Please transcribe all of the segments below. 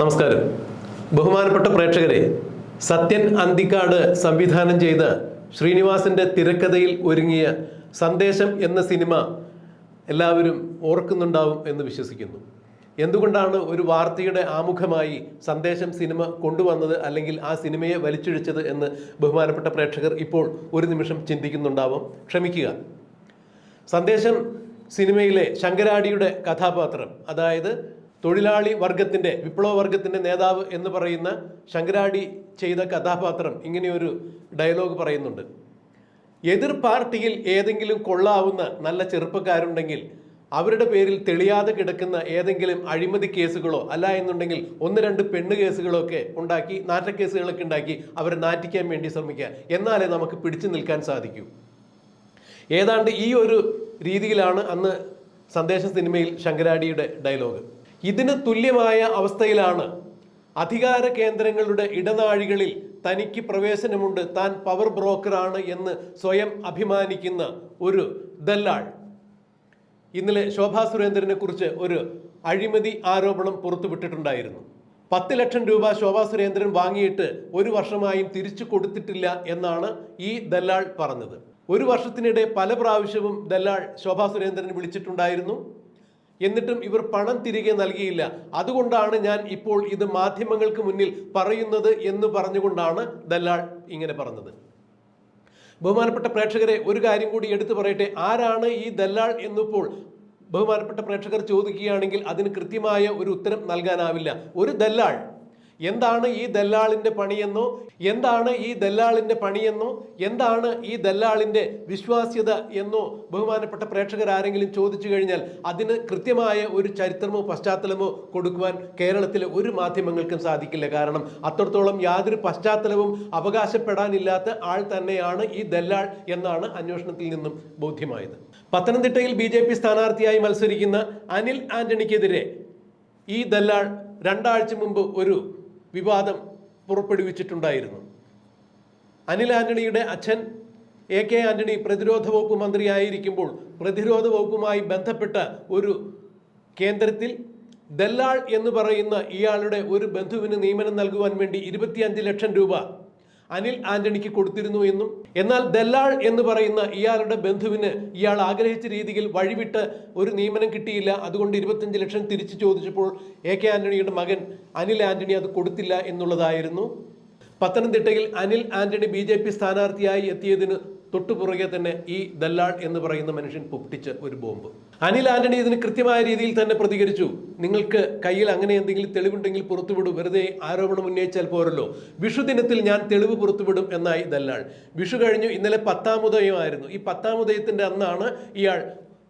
നമസ്കാരം. ബഹുമാനപ്പെട്ട പ്രേക്ഷകരെ സത്യൻ അന്തിക്കാട് സംവിധാനം ചെയ്ത ശ്രീനിവാസിന്റെ തിരക്കഥയിൽ ഒരുങ്ങിയ സന്ദേശം എന്ന സിനിമ എല്ലാവരും ഓർക്കുന്നുണ്ടാവും എന്ന് വിശ്വസിക്കുന്നു. എന്തുകൊണ്ടാണ് ഒരു വാർത്തയുടെ ആമുഖമായി സന്ദേശം സിനിമ കൊണ്ടുവന്നത് അല്ലെങ്കിൽ ആ സിനിമയെ വലിച്ചിഴിച്ചത് എന്ന് ബഹുമാനപ്പെട്ട പ്രേക്ഷകർ ഇപ്പോൾ ഒരു നിമിഷം ചിന്തിക്കുന്നുണ്ടാവും. ക്ഷമിക്കുക. സന്ദേശം സിനിമയിലെ ശങ്കരാടിയുടെ കഥാപാത്രം അതായത് തൊഴിലാളി വർഗത്തിന്റെ വിപ്ലവ വർഗത്തിന്റെ നേതാവ് എന്ന് പറയുന്ന ശങ്കരാടി ചെയ്ത കഥാപാത്രം ഇങ്ങനെയൊരു ഡയലോഗ് പറയുന്നുണ്ട്. എതിർ പാർട്ടിയിൽ ഏതെങ്കിലും കൊള്ളാവുന്ന നല്ല ചെറുപ്പക്കാരുണ്ടെങ്കിൽ അവരുടെ പേരിൽ തെളിയാതെ കിടക്കുന്ന ഏതെങ്കിലും അഴിമതി കേസുകളോ അല്ല എന്നുണ്ടെങ്കിൽ ഒന്ന് രണ്ട് പെണ്ണ് കേസുകളോ ഒക്കെ ഉണ്ടാക്കി നാറ്റക്കേസുകളൊക്കെ ഉണ്ടാക്കി അവരെ നാറ്റിക്കാൻ വേണ്ടി ശ്രമിക്കുക. എന്നാലേ നമുക്ക് പിടിച്ചു നിൽക്കാൻ സാധിക്കൂ. ഏതാണ്ട് ഈ ഒരു രീതിയിലാണ് അന്ന് സന്ദേശ സിനിമയിൽ ശങ്കരാടിയുടെ ഡയലോഗ്. ഇതിന് തുല്യമായ അവസ്ഥയിലാണ്. അധികാര കേന്ദ്രങ്ങളുടെ ഇടനാഴികളിൽ തനിക്ക് പ്രവേശനമുണ്ട്. താൻ പവർ ബ്രോക്കറാണ് എന്ന് സ്വയം അഭിമാനിക്കുന്ന ഒരു ദല്ലാൾ. ഇന്നലെ ശോഭാ സുരേന്ദ്രനെ കുറിച്ച് ഒരു അഴിമതി ആരോപണം പുറത്തുവിട്ടിട്ടുണ്ടായിരുന്നു പത്ത് ലക്ഷം രൂപ ശോഭാ സുരേന്ദ്രൻ വാങ്ങിയിട്ട് ഒരു വർഷമായും തിരിച്ചു കൊടുത്തിട്ടില്ല എന്നാണ് ഈ ദല്ലാൾ പറഞ്ഞത്. ഒരു വർഷത്തിനിടെ പല പ്രാവശ്യവും ദല്ലാൾ ശോഭാ സുരേന്ദ്രൻ വിളിച്ചിട്ടുണ്ടായിരുന്നു. എന്നിട്ടും ഇവർ പണം തിരികെ നൽകിയില്ല. അതുകൊണ്ടാണ് ഞാൻ ഇപ്പോൾ ഇത് മാധ്യമങ്ങൾക്ക് മുന്നിൽ പറയുന്നത് എന്ന് പറഞ്ഞുകൊണ്ടാണ് ദല്ലാൾ ഇങ്ങനെ പറഞ്ഞത്. ബഹുമാനപ്പെട്ട പ്രേക്ഷകരെ ഒരു കാര്യം കൂടി എടുത്തു പറയട്ടെ. ആരാണ് ഈ ദല്ലാൾ എന്നിപ്പോൾ ബഹുമാനപ്പെട്ട പ്രേക്ഷകർ ചോദിക്കുകയാണെങ്കിൽ അതിന് കൃത്യമായ ഒരു ഉത്തരം നൽകാനാവില്ല. ഒരു ദല്ലാൾ എന്താണ് ഈ ദല്ലാളിന്റെ പണിയെന്നോ? എന്താണ് ഈ ദല്ലാളിന്റെ പണിയെന്നോ? എന്താണ് ഈ ദല്ലാളിന്റെ വിശ്വാസ്യത എന്നോ? ബഹുമാനപ്പെട്ട പ്രേക്ഷകർ ആരെങ്കിലും ചോദിച്ചു കഴിഞ്ഞാൽ അതിന് കൃത്യമായ ഒരു ചരിത്രമോ പശ്ചാത്തലമോ കൊടുക്കുവാൻ കേരളത്തിലെ ഒരു മാധ്യമങ്ങൾക്കും സാധിക്കില്ല. കാരണം അത്രത്തോളം യാതൊരു പശ്ചാത്തലവും അവകാശപ്പെടാനില്ലാത്ത ആൾ തന്നെയാണ് ഈ ദല്ലാൾ എന്നാണ് അന്വേഷണത്തിൽ നിന്നും ബോധ്യമായത്. പത്തനംതിട്ടയിൽ ബി ജെ പി സ്ഥാനാർത്ഥിയായി മത്സരിക്കുന്ന അനിൽ ആന്റണിക്കെതിരെ ഈ ദല്ലാൾ രണ്ടാഴ്ച മുമ്പ് ഒരു വിവാദം പുറപ്പെടുവിച്ചിട്ടുണ്ടായിരുന്നു. അനിൽ ആന്റണിയുടെ അച്ഛൻ എ കെ ആന്റണി പ്രതിരോധ വകുപ്പ് മന്ത്രിയായിരിക്കുമ്പോൾ പ്രതിരോധ വകുപ്പുമായി ബന്ധപ്പെട്ട ഒരു കേന്ദ്രത്തിൽ ദല്ലാൾ എന്ന് പറയുന്ന ഇയാളുടെ ഒരു ബന്ധുവിന് നിയമനം നൽകുവാൻ വേണ്ടി ഇരുപത്തിയഞ്ച് ലക്ഷം രൂപ അനിൽ ആന്റണിക്ക് കൊടുത്തിരുന്നു എന്നും. എന്നാൽ ദല്ലാൾ എന്ന് പറയുന്ന ഇയാളുടെ ബന്ധുവിന് ഇയാൾ ആഗ്രഹിച്ച രീതിയിൽ വഴിവിട്ട് ഒരു നിയമനം കിട്ടിയില്ല. അതുകൊണ്ട് ഇരുപത്തഞ്ച് ലക്ഷം തിരിച്ചു ചോദിച്ചപ്പോൾ എ കെ ആന്റണിയുടെ മകൻ അനിൽ ആന്റണി അത് കൊടുത്തില്ല എന്നുള്ളതായിരുന്നു. പത്തനംതിട്ടയിൽ Anil Antony B J P സ്ഥാനാർത്ഥിയായി എത്തിയതിന് തൊട്ടുപുറകെ തന്നെ ഈ ദല്ലാൾ എന്ന് പറയുന്ന മനുഷ്യൻ പൊട്ടിച്ച ഒരു ബോംബ്. അനിൽ ആന്റണി ഇതിന് കൃത്യമായ രീതിയിൽ തന്നെ പ്രതികരിച്ചു. നിങ്ങൾക്ക് കയ്യിൽ അങ്ങനെ എന്തെങ്കിലും തെളിവുണ്ടെങ്കിൽ പുറത്തുവിടും. വെറുതെ ആരോപണം ഉന്നയിച്ചാൽ പോരല്ലോ. വിഷു ദിനത്തിൽ ഞാൻ തെളിവ് പുറത്തുവിടും എന്നായി ദല്ലാൾ വിഷു കഴിഞ്ഞു ഇന്നലെ പത്താമുദയമായിരുന്നു ഈ പത്താമുദയത്തിന്റെ അന്നാണ് ഇയാൾ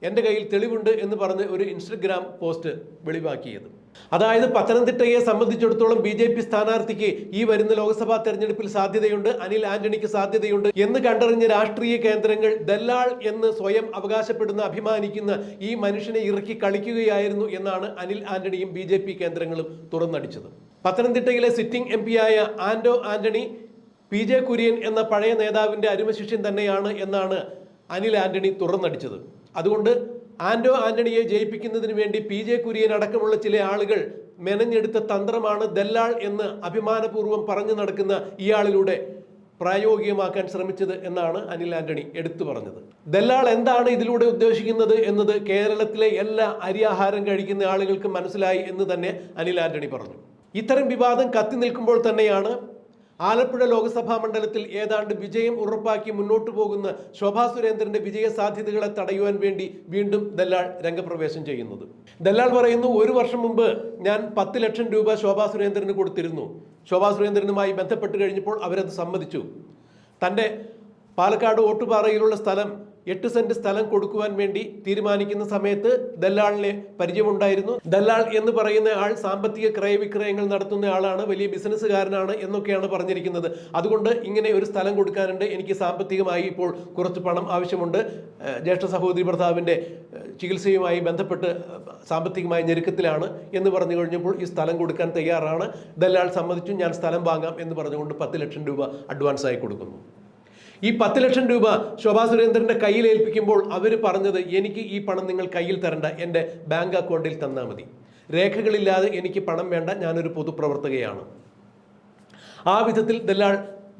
എന്റെ കയ്യിൽ തെളിവുണ്ട് എന്ന് പറഞ്ഞ് ഒരു ഇൻസ്റ്റഗ്രാം പോസ്റ്റ് വെളിവാക്കിയത്. അതായത് പത്തനംതിട്ടയെ സംബന്ധിച്ചിടത്തോളം ബി ജെ പി സ്ഥാനാർത്ഥിക്ക് ഈ വരുന്ന ലോക്സഭാ തെരഞ്ഞെടുപ്പിൽ സാധ്യതയുണ്ട്. അനിൽ ആന്റണിക്ക് സാധ്യതയുണ്ട് എന്ന് കണ്ടറിഞ്ഞ രാഷ്ട്രീയ കേന്ദ്രങ്ങൾ ദല്ലാൾ എന്ന് സ്വയം അവകാശപ്പെടുന്ന അഭിമാനിക്കുന്ന ഈ മനുഷ്യനെ ഇറക്കി കളിക്കുകയായിരുന്നു എന്നാണ് അനിൽ ആന്റണിയും ബി കേന്ദ്രങ്ങളും തുറന്നടിച്ചത്. പത്തനംതിട്ടയിലെ സിറ്റിംഗ് എം ആയ ആന്റോ ആന്റണി പി ജെ കുര്യൻ എന്ന പഴയ നേതാവിന്റെ അരുമശിഷ്യൻ തന്നെയാണ് എന്നാണ് അനിൽ ആന്റണി തുറന്നടിച്ചത്. അതുകൊണ്ട് ആന്റോ ആന്റണിയെ ജയിപ്പിക്കുന്നതിന് വേണ്ടി പി ജെ കുര്യൻ അടക്കമുള്ള ചില ആളുകൾ മെനഞ്ഞെടുത്ത തന്ത്രമാണ് ദല്ലാൾ എന്ന് അഭിമാനപൂർവം പറഞ്ഞു നടക്കുന്ന ഇയാളിലൂടെ പ്രായോഗികമാക്കാൻ ശ്രമിച്ചത് എന്നാണ് അനിൽ ആന്റണി എടുത്തു പറഞ്ഞത്. ദല്ലാൾ എന്താണ് ഇതിലൂടെ ഉദ്ദേശിക്കുന്നത് എന്നത് കേരളത്തിലെ എല്ലാ അരിയാഹാരം കഴിക്കുന്ന ആളുകൾക്ക് മനസ്സിലായി എന്ന് തന്നെ അനിൽ ആന്റണി പറഞ്ഞു. ഇത്തരം വിവാദം കത്തി നിൽക്കുമ്പോൾ തന്നെയാണ് ആലപ്പുഴ ലോക്സഭാ മണ്ഡലത്തിൽ ഏതാണ്ട് വിജയം ഉറപ്പാക്കി മുന്നോട്ടു പോകുന്ന ശോഭാ സുരേന്ദ്രന്റെ വിജയ സാധ്യതകളെ തടയുവാൻ വേണ്ടി വീണ്ടും ദല്ലാൾ രംഗപ്രവേശം ചെയ്യുന്നത്. ദല്ലാൾ പറയുന്നു ഒരു വർഷം മുമ്പ് ഞാൻ പത്ത് ലക്ഷം രൂപ ശോഭാ സുരേന്ദ്രന് കൊടുത്തിരുന്നു. ശോഭാ സുരേന്ദ്രനുമായി ബന്ധപ്പെട്ട് കഴിഞ്ഞപ്പോൾ അവരത് സമ്മതിച്ചു. തന്റെ പാലക്കാട് ഓട്ടുപാറയിലുള്ള സ്ഥലം എട്ട് സെന്റ് സ്ഥലം കൊടുക്കുവാൻ വേണ്ടി തീരുമാനിക്കുന്ന സമയത്ത് ദല്ലാളിനെ പരിചയമുണ്ടായിരുന്നു. ദല്ലാൾ എന്ന് പറയുന്ന ആൾ സാമ്പത്തിക ക്രയവിക്രയങ്ങൾ നടത്തുന്ന ആളാണ് വലിയ ബിസിനസ്സുകാരനാണ് എന്നൊക്കെയാണ് പറഞ്ഞിരിക്കുന്നത്. അതുകൊണ്ട് ഇങ്ങനെ ഒരു സ്ഥലം കൊടുക്കാനുണ്ട്. എനിക്ക് സാമ്പത്തികമായി ഇപ്പോൾ കുറച്ച് പണം ആവശ്യമുണ്ട്. ജ്യേഷ്ഠ സഹോദരി ഭർത്താവിന്റെ ചികിത്സയുമായി ബന്ധപ്പെട്ട് സാമ്പത്തികമായ ഞെരുക്കത്തിലാണ് എന്ന് പറഞ്ഞു കഴിഞ്ഞപ്പോൾ ഈ സ്ഥലം കൊടുക്കാൻ തയ്യാറാണ്. ദല്ലാൾ സമ്മതിച്ചു. ഞാൻ സ്ഥലം വാങ്ങാം എന്ന് പറഞ്ഞുകൊണ്ട് പത്ത് ലക്ഷം രൂപ അഡ്വാൻസായി കൊടുക്കുന്നു. ഈ പത്ത് ലക്ഷം രൂപ ശോഭാ സുരേന്ദ്രന്റെ കയ്യിൽ ഏൽപ്പിക്കുമ്പോൾ അവർ പറഞ്ഞത് എനിക്ക് ഈ പണം നിങ്ങൾ കയ്യിൽ തരണ്ട എന്റെ ബാങ്ക് അക്കൗണ്ടിൽ തന്നാൽ മതി. രേഖകളില്ലാതെ എനിക്ക് പണം വേണ്ട ഞാനൊരു പൊതുപ്രവർത്തകയാണ്. ആ വിധത്തിൽ ദല്ലാൾ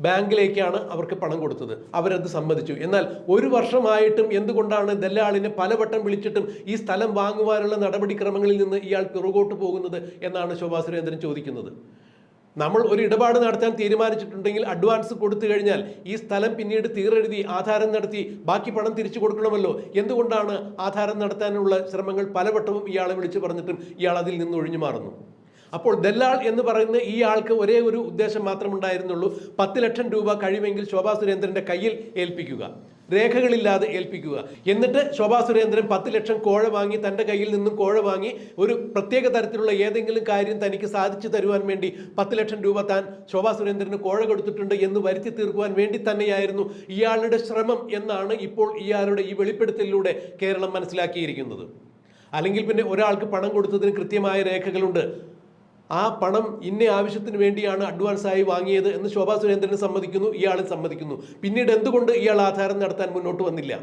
ബാങ്കിലേക്കാണ് അവർക്ക് പണം കൊടുത്തത്. അവരത് സമ്മതിച്ചു. എന്നാൽ ഒരു വർഷമായിട്ടും എന്തുകൊണ്ടാണ് ദല്ലാളിനെ പലവട്ടം വിളിച്ചിട്ടും ഈ സ്ഥലം വാങ്ങുവാനുള്ള നടപടിക്രമങ്ങളിൽ നിന്ന് ഇയാൾ പിറകോട്ട് പോകുന്നത് എന്നാണ് ശോഭാ സുരേന്ദ്രൻ ചോദിക്കുന്നത്. നമ്മൾ ഒരു ഇടപാട് നടത്താൻ തീരുമാനിച്ചിട്ടുണ്ടെങ്കിൽ അഡ്വാൻസ് കൊടുത്തു കഴിഞ്ഞാൽ ഈ സ്ഥലം പിന്നീട് തീരെഴുതി ആധാരം നടത്തി ബാക്കി പണം തിരിച്ചു കൊടുക്കണമല്ലോ. എന്തുകൊണ്ടാണ് ആധാരം നടത്താനുള്ള ശ്രമങ്ങൾ പലവട്ടവും ഇയാളെ വിളിച്ചു പറഞ്ഞിട്ടും ഇയാൾ അതിൽ നിന്ന് ഒഴിഞ്ഞു മാറുന്നു. അപ്പോൾ ദല്ലാൾ എന്ന് പറയുന്ന ഈ ആൾക്ക് ഒരേ ഒരു ഉദ്ദേശം മാത്രമുണ്ടായിരുന്നുള്ളൂ പത്ത് ലക്ഷം രൂപ കഴിയുമെങ്കിൽ ശോഭാ സുരേന്ദ്രന്റെ കയ്യിൽ ഏൽപ്പിക്കുക. രേഖകളില്ലാതെ ഏൽപ്പിക്കുക. എന്നിട്ട് ശോഭാ സുരേന്ദ്രൻ പത്ത് ലക്ഷം കോഴ വാങ്ങി തന്റെ കയ്യിൽ നിന്നും കോഴ വാങ്ങി ഒരു പ്രത്യേക തരത്തിലുള്ള ഏതെങ്കിലും കാര്യം തനിക്ക് സാധിച്ചു തരുവാൻ വേണ്ടി പത്ത് ലക്ഷം രൂപ താൻ ശോഭാ സുരേന്ദ്രന് കോഴ കൊടുത്തിട്ടുണ്ട് എന്ന് വരുത്തി തീർക്കുവാൻ വേണ്ടി തന്നെയായിരുന്നു ഇയാളുടെ ശ്രമം എന്നാണ് ഇപ്പോൾ ഇയാളുടെ ഈ വെളിപ്പെടുത്തലിലൂടെ കേരളം മനസ്സിലാക്കിയിരിക്കുന്നത്. അല്ലെങ്കിൽ പിന്നെ ഒരാൾക്ക് പണം കൊടുത്തതിന് കൃത്യമായ രേഖകളുണ്ട്. ആ പണം ഇന്ന ആവശ്യത്തിന് വേണ്ടിയാണ് അഡ്വാൻസ് ആയി വാങ്ങിയത് എന്ന് ശോഭാ സുരേന്ദ്രൻ സമ്മതിക്കുന്നു ഇയാൾ സമ്മതിക്കുന്നു. പിന്നീട് എന്തുകൊണ്ട് ഇയാൾ ആധാരം നടത്താൻ മുന്നോട്ട് വന്നില്ല?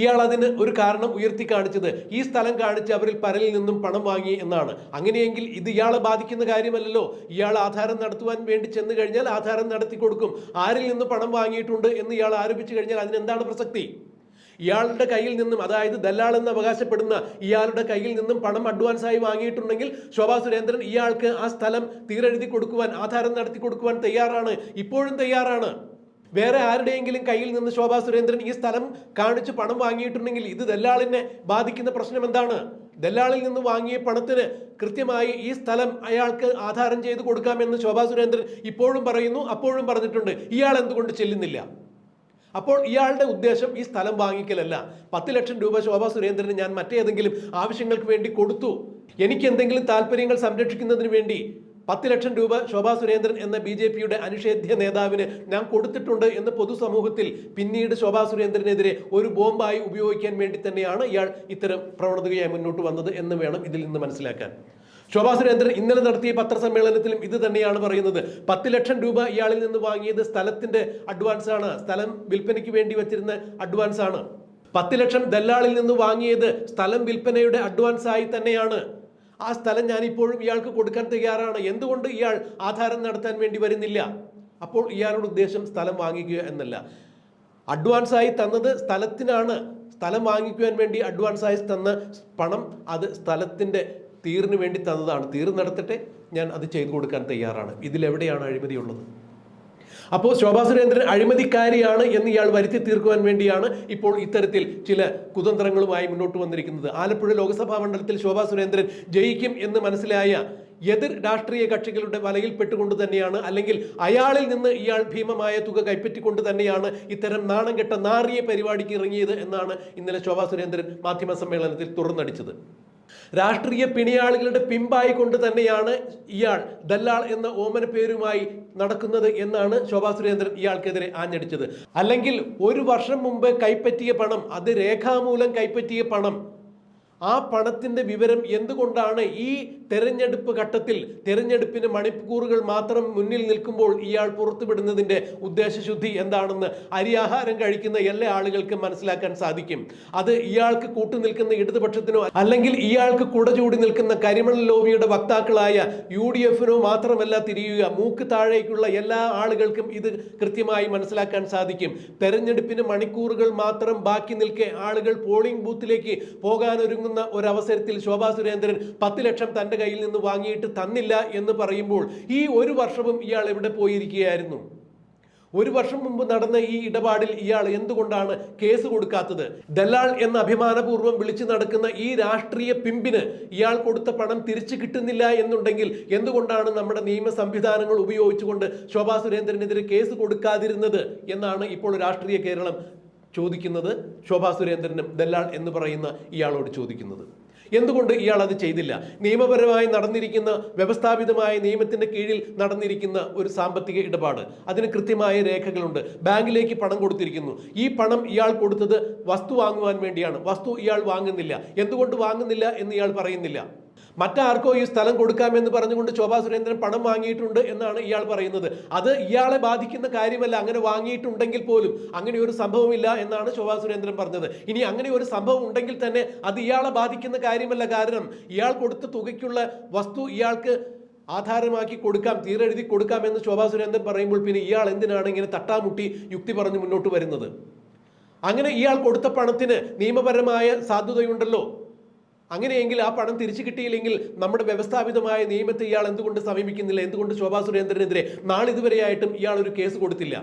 ഇയാൾ അതിന് ഒരു കാരണം ഉയർത്തി കാണിച്ചത് ഈ സ്ഥലം കാണിച്ച് അവരിൽ പരലിൽ നിന്നും പണം വാങ്ങി എന്നാണ്. അങ്ങനെയെങ്കിൽ ഇത് ഇയാളെ ബാധിക്കുന്ന കാര്യമല്ലല്ലോ. ഇയാൾ ആധാരം നടത്തുവാൻ വേണ്ടി ചെന്ന് കഴിഞ്ഞാൽ ആധാരം നടത്തി കൊടുക്കും ആരിൽ നിന്ന് പണം വാങ്ങിയിട്ടുണ്ട് എന്ന് ഇയാൾ ആരോപിച്ചു കഴിഞ്ഞാൽ അതിനെന്താണ് പ്രസക്തി? ഇയാളുടെ കയ്യിൽ നിന്നും അതായത് ദല്ലാൾ എന്ന് അവകാശപ്പെടുന്ന ഇയാളുടെ കയ്യിൽ നിന്നും പണം അഡ്വാൻസായി വാങ്ങിയിട്ടുണ്ടെങ്കിൽ ശോഭാ സുരേന്ദ്രൻ ഇയാൾക്ക് ആ സ്ഥലം തീരെഴുതി കൊടുക്കുവാൻ ആധാരം നടത്തി കൊടുക്കുവാൻ തയ്യാറാണ്. ഇപ്പോഴും തയ്യാറാണ്. വേറെ ആരുടെയെങ്കിലും കയ്യിൽ നിന്ന് ശോഭാ സുരേന്ദ്രൻ ഈ സ്ഥലം കാണിച്ച് പണം വാങ്ങിയിട്ടുണ്ടെങ്കിൽ ഇത് ദല്ലാളിനെ ബാധിക്കുന്ന പ്രശ്നം എന്താണ്? ദല്ലാളിൽ നിന്ന് വാങ്ങിയ പണത്തിന് കൃത്യമായി ഈ സ്ഥലം അയാൾക്ക് ആധാരം ചെയ്ത് കൊടുക്കാമെന്ന് ശോഭാ സുരേന്ദ്രൻ ഇപ്പോഴും പറയുന്നു അപ്പോഴും പറഞ്ഞിട്ടുണ്ട്. ഇയാൾ എന്തുകൊണ്ട് ചെല്ലുന്നില്ല? അപ്പോൾ ഇയാളുടെ ഉദ്ദേശം ഈ സ്ഥലം വാങ്ങിക്കലല്ല. പത്ത് ലക്ഷം രൂപ ശോഭാ സുരേന്ദ്രന് ഞാൻ മറ്റേതെങ്കിലും ആവശ്യങ്ങൾക്ക് വേണ്ടി കൊടുത്തു. എനിക്ക് എന്തെങ്കിലും താല്പര്യങ്ങൾ സംരക്ഷിക്കുന്നതിന് വേണ്ടി പത്ത് ലക്ഷം രൂപ ശോഭാ സുരേന്ദ്രൻ എന്ന ബി ജെ പിയുടെ അനിഷേധ്യ നേതാവിന് ഞാൻ കൊടുത്തിട്ടുണ്ട് എന്ന് പൊതുസമൂഹത്തിൽ പിന്നീട് ശോഭാ സുരേന്ദ്രനെതിരെ ഒരു ബോംബായി ഉപയോഗിക്കാൻ വേണ്ടി തന്നെയാണ് ഇയാൾ ഇത്തരം പ്രവണതയായി മുന്നോട്ട് വന്നത് എന്ന് വേണം ഇതിൽ നിന്ന് മനസ്സിലാക്കാൻ. ശോഭാ സുരേന്ദ്രൻ ഇന്നലെ നടത്തിയ പത്രസമ്മേളനത്തിലും ഇത് തന്നെയാണ് പറയുന്നത്. പത്ത് ലക്ഷം രൂപ ഇയാളിൽ നിന്ന് വാങ്ങിയത് സ്ഥലത്തിന്റെ അഡ്വാൻസ് ആണ്. സ്ഥലം വിൽപ്പനയ്ക്ക് വേണ്ടി വെച്ചിരുന്ന അഡ്വാൻസ് ആണ്. പത്ത് ലക്ഷം ദല്ലാളിൽ നിന്ന് വാങ്ങിയത് സ്ഥലം വിൽപ്പനയുടെ അഡ്വാൻസ് ആയി തന്നെയാണ്. ആ സ്ഥലം ഞാനിപ്പോഴും ഇയാൾക്ക് കൊടുക്കാൻ തയ്യാറാണ്. എന്തുകൊണ്ട് ഇയാൾ ആധാരം നടത്താൻ വേണ്ടി വരുന്നില്ല? അപ്പോൾ ഇയാളുടെ ഉദ്ദേശം സ്ഥലം വാങ്ങിക്കുക എന്നല്ല. അഡ്വാൻസായി തന്നത് സ്ഥലത്തിനാണ്. സ്ഥലം വാങ്ങിക്കുവാൻ വേണ്ടി അഡ്വാൻസായി തന്ന പണം അത് സ്ഥലത്തിന്റെ തീറിന് വേണ്ടി തന്നതാണ്. തീർ നടത്തട്ടെ ഞാൻ അത് ചെയ്തു കൊടുക്കാൻ തയ്യാറാണ്. ഇതിലെവിടെയാണ് അഴിമതിയുള്ളത്? അപ്പോൾ ശോഭാ സുരേന്ദ്രൻ അഴിമതിക്കാരിയാണ് എന്ന് ഇയാൾ വരുത്തി തീർക്കുവാൻ വേണ്ടിയാണ് ഇപ്പോൾ ഇത്തരത്തിൽ ചില കുതന്ത്രങ്ങളുമായി മുന്നോട്ട് വന്നിരിക്കുന്നത്. ആലപ്പുഴ ലോക്സഭാ മണ്ഡലത്തിൽ ശോഭാ സുരേന്ദ്രൻ ജയിക്കും എന്ന് മനസ്സിലായ എതിർ രാഷ്ട്രീയ കക്ഷികളുടെ വലയിൽപ്പെട്ടുകൊണ്ട് തന്നെയാണ് അല്ലെങ്കിൽ അയാളിൽ നിന്ന് ഇയാൾ ഭീമമായ തുക കൈപ്പറ്റിക്കൊണ്ട് തന്നെയാണ് ഇത്തരം നാണം കെട്ട നാറിയ പരിപാടിക്ക് ഇറങ്ങിയത് എന്നാണ് ഇന്നലെ ശോഭാ സുരേന്ദ്രൻ മാധ്യമ സമ്മേളനത്തിൽ തുറന്നടിച്ചത്. രാഷ്ട്രീയ പിണിയാളികളുടെ പിമ്പായി കൊണ്ട് തന്നെയാണ് ഇയാൾ ദല്ലാൾ എന്ന ഓമന പേരുമായി നടക്കുന്നത് എന്നാണ് ശോഭാ സുരേന്ദ്രൻ ഇയാൾക്കെതിരെ ആഞ്ഞടിച്ചത്. അല്ലെങ്കിൽ ഒരു വർഷം മുമ്പ് കൈപ്പറ്റിയ പണം അത് രേഖാമൂലം കൈപ്പറ്റിയ പണം ആ പണത്തിന്റെ വിവരം എന്തുകൊണ്ടാണ് ഈ തെരഞ്ഞെടുപ്പ് ഘട്ടത്തിൽ തെരഞ്ഞെടുപ്പിന് മണിക്കൂറുകൾ മാത്രം മുന്നിൽ നിൽക്കുമ്പോൾ ഇയാൾ പുറത്തുവിടുന്നതിന്റെ ഉദ്ദേശശുദ്ധി എന്താണെന്ന് അരിയാഹാരം കഴിക്കുന്ന എല്ലാ ആളുകൾക്കും മനസ്സിലാക്കാൻ സാധിക്കും. അത് ഇയാൾക്ക് കൂട്ടുനിൽക്കുന്ന ഇടതുപക്ഷത്തിനോ അല്ലെങ്കിൽ ഇയാൾക്ക് കുട ചൂടി നിൽക്കുന്ന കരിമണൽ ലോബിയുടെ വക്താക്കളായ യു ഡി എഫിനോ മാത്രമല്ല തിരിയുക. മൂക്ക് താഴേക്കുള്ള എല്ലാ ആളുകൾക്കും ഇത് കൃത്യമായി മനസ്സിലാക്കാൻ സാധിക്കും. തെരഞ്ഞെടുപ്പിന് മണിക്കൂറുകൾ മാത്രം ബാക്കി നിൽക്കെ ആളുകൾ പോളിംഗ് ബൂത്തിലേക്ക് പോകാനൊരുങ്ങുന്ന ഒരവസരത്തിൽ ശോഭാ സുരേന്ദ്രൻ പത്ത് ലക്ഷം തന്റെ കയ്യിൽ നിന്ന് വാങ്ങിയിട്ട് തന്നില്ല എന്ന് പറയുമ്പോൾ ഈ ഒരു വർഷവും ഇയാൾ എവിടെ പോയിരിക്കുകയായിരുന്നു? ഒരു വർഷം മുമ്പ് നടന്ന ഈ ഇടപാടിൽ ഇയാൾ എന്തുകൊണ്ടാണ് കേസ് കൊടുക്കാത്തത്? ദല്ലാൾ എന്ന അഭിമാനപൂർവം വിളിച്ചു നടക്കുന്ന ഈ രാഷ്ട്രീയ പിമ്പിന് ഇയാൾ കൊടുത്ത പണം തിരിച്ചു കിട്ടുന്നില്ല എന്നുണ്ടെങ്കിൽ എന്തുകൊണ്ടാണ് നമ്മുടെ നിയമ സംവിധാനങ്ങൾ ഉപയോഗിച്ചുകൊണ്ട് ശോഭാ സുരേന്ദ്രനെതിരെ കേസ് കൊടുക്കാതിരുന്നത് എന്നാണ് ഇപ്പോൾ രാഷ്ട്രീയ കേരളം ചോദിക്കുന്നത്? ശോഭാ സുരേന്ദ്രനും ദല്ലാൾ എന്ന് പറയുന്ന ഇയാളോട് ചോദിക്കുന്നത്. എന്തുകൊണ്ട് ഇയാൾ അത് ചെയ്തില്ല? നിയമപരമായി നടന്നിരിക്കുന്ന വ്യവസ്ഥാപിതമായ നിയമത്തിന്റെ കീഴിൽ നടന്നിരിക്കുന്ന ഒരു സാമ്പത്തിക ഇടപാട്. അതിന് കൃത്യമായ രേഖകളുണ്ട്. ബാങ്കിലേക്ക് പണം കൊടുത്തിരിക്കുന്നു. ഈ പണം ഇയാൾ കൊടുത്തത് വസ്തു വാങ്ങുവാൻ വേണ്ടിയാണ്. വസ്തു ഇയാൾ വാങ്ങുന്നില്ല. എന്തുകൊണ്ട് വാങ്ങുന്നില്ല എന്ന് ഇയാൾ പറയുന്നില്ല? മറ്റാർക്കോ ഈ സ്ഥലം കൊടുക്കാമെന്ന് പറഞ്ഞുകൊണ്ട് ശോഭാ സുരേന്ദ്രൻ പണം വാങ്ങിയിട്ടുണ്ട് എന്നാണ് ഇയാൾ പറയുന്നത്. അത് ഇയാളെ ബാധിക്കുന്ന കാര്യമല്ല. അങ്ങനെ വാങ്ങിയിട്ടുണ്ടെങ്കിൽ പോലും അങ്ങനെ ഒരു സംഭവമില്ല എന്നാണ് ശോഭാ സുരേന്ദ്രൻ പറഞ്ഞത്. ഇനി അങ്ങനെ ഒരു സംഭവം ഉണ്ടെങ്കിൽ തന്നെ അത് ഇയാളെ ബാധിക്കുന്ന കാര്യമല്ല. കാരണം ഇയാൾ കൊടുത്ത തുകയ്ക്കുള്ള വസ്തു ഇയാൾക്ക് ആധാരമാക്കി കൊടുക്കാം തീരെഴുതി കൊടുക്കാം എന്ന് ശോഭാ സുരേന്ദ്രൻ പറയുമ്പോൾ പിന്നെ ഇയാൾ എന്തിനാണ് ഇങ്ങനെ തട്ടാമുട്ടി യുക്തി പറഞ്ഞ് മുന്നോട്ട് വരുന്നത്? അങ്ങനെ ഇയാൾ കൊടുത്ത പണത്തിന് നിയമപരമായ സാധുതയുണ്ടല്ലോ അങ്ങനെയെങ്കിൽ ആ പണം തിരിച്ചു കിട്ടിയില്ലെങ്കിൽ നമ്മുടെ വ്യവസ്ഥാപിതമായ നിയമത്തെ ഇയാൾ എന്തുകൊണ്ട് സമീപിക്കുന്നില്ല? എന്തുകൊണ്ട് ശോഭാ സുരേന്ദ്രനെതിരെ നാളിതുവരെയായിട്ടും ഇയാൾ ഒരു കേസ് കൊടുത്തില്ല?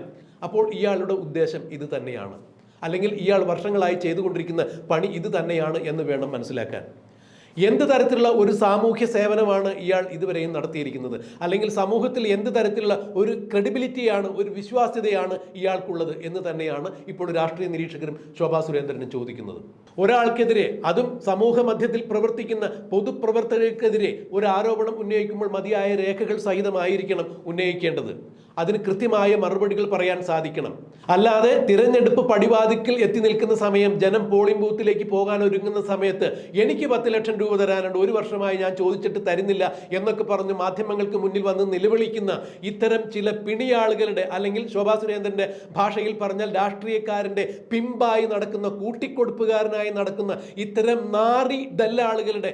അപ്പോൾ ഇയാളുടെ ഉദ്ദേശം ഇത് തന്നെയാണ്. അല്ലെങ്കിൽ ഇയാൾ വർഷങ്ങളായി ചെയ്തുകൊണ്ടിരിക്കുന്ന പണി ഇത് തന്നെയാണ് എന്ന് വേണം മനസ്സിലാക്കാൻ. എന്ത് തരത്തിലുള്ള ഒരു സാമൂഹ്യ സേവനമാണ് ഇയാൾ ഇതുവരെയും നടത്തിയിരിക്കുന്നത്? അല്ലെങ്കിൽ സമൂഹത്തിൽ എന്ത് തരത്തിലുള്ള ഒരു ക്രെഡിബിലിറ്റിയാണ് ഒരു വിശ്വാസ്യതയാണ് ഇയാൾക്കുള്ളത് എന്ന് തന്നെയാണ് ഇപ്പോൾ രാഷ്ട്രീയ നിരീക്ഷകരും ശോഭാ സുരേന്ദ്രനും ചോദിക്കുന്നത്. ഒരാൾക്കെതിരെ അതും സമൂഹ മധ്യത്തിൽ പ്രവർത്തിക്കുന്ന പൊതുപ്രവർത്തകർക്കെതിരെ ഒരു ആരോപണം ഉന്നയിക്കുമ്പോൾ മതിയായ രേഖകൾ സഹിതമായിരിക്കണം ഉന്നയിക്കേണ്ടത്. അതിന് കൃത്യമായ മറുപടികൾ പറയാൻ സാധിക്കണം. അല്ലാതെ തിരഞ്ഞെടുപ്പ് പടിവാതിക്കൽ എത്തി നിൽക്കുന്ന സമയം ജനം പോളിംഗ് ബൂത്തിലേക്ക് പോകാൻ ഒരുങ്ങുന്ന സമയത്ത് എനിക്ക് പത്ത് ലക്ഷം രൂപ തരാനുണ്ട് ഒരു വർഷമായി ഞാൻ ചോദിച്ചിട്ട് തരുന്നില്ല എന്നൊക്കെ പറഞ്ഞ് മാധ്യമങ്ങൾക്ക് മുന്നിൽ വന്ന് നിലവിളിക്കുന്ന ഇത്തരം ചില പിണിയാളുകളുടെ അല്ലെങ്കിൽ ശോഭാ സുരേന്ദ്രന്റെ ഭാഷയിൽ പറഞ്ഞാൽ രാഷ്ട്രീയക്കാരന്റെ പിമ്പായി നടക്കുന്ന കൂട്ടിക്കൊടുപ്പുകാരനായി നടക്കുന്ന ഇത്തരം നാറി ദല്ലാളുകളുടെ